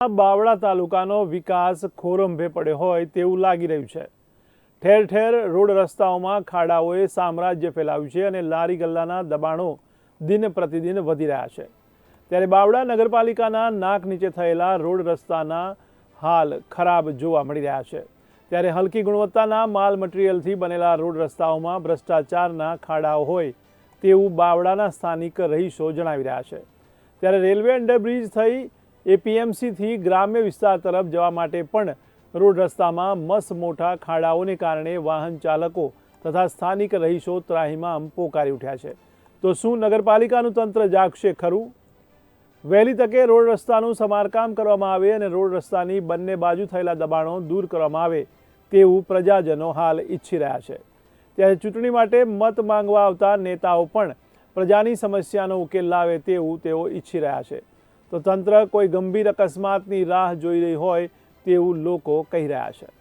બાવળા તાલુકાનો વિકાસ ખોરંભે પડ્યો હોય તેવું લાગી રહ્યું છે. ઠેર ઠેર રોડ રસ્તાઓમાં ખાડાઓએ સામ્રાજ્ય ફેલાવ્યું છે અને લારી ગલ્લાના દબાણો દિન પ્રતિદિન વધી રહ્યા છે. ત્યારે બાવળા નગરપાલિકાના નાક નીચે થયેલા રોડ રસ્તાના હાલ ખરાબ જોવા મળી રહ્યા છે. ત્યારે હલકી ગુણવત્તાના માલ મટીરિયલથી બનેલા રોડ રસ્તાઓમાં ભ્રષ્ટાચારના ખાડાઓ હોય તેવું બાવળાના સ્થાનિક રહીશો જણાવી રહ્યા છે. ત્યારે રેલવે અંડરબ્રિજ થઈ એપીએમસીથી ગ્રામ્ય વિસ્તાર તરફ જવા માટે પણ રોડ રસ્તામાં મસ મોટા ખાડાઓને કારણે વાહન ચાલકો તથા સ્થાનિક રહીશો ત્રાહીમામ પોકારી ઉઠ્યા છે. તો શું નગરપાલિકાનું તંત્ર જાગશે ખરું? વહેલી તકે રોડ રસ્તાનું સમારકામ કરવામાં આવે અને રોડ રસ્તાની બંને બાજુ થયેલા દબાણો દૂર કરવામાં આવે તેવું પ્રજાજનો હાલ ઈચ્છી રહ્યા છે. ત્યારે ચૂંટણી માટે મત માંગવા આવતા નેતાઓ પણ પ્રજાની સમસ્યાનો ઉકેલ લાવે તેવું તેઓ ઈચ્છી રહ્યા છે. તો તંત્ર કોઈ ગંભીર અકસ્માતની રાહ જોઈ રહી હોય તેવું લોકો કહી રહ્યા છે.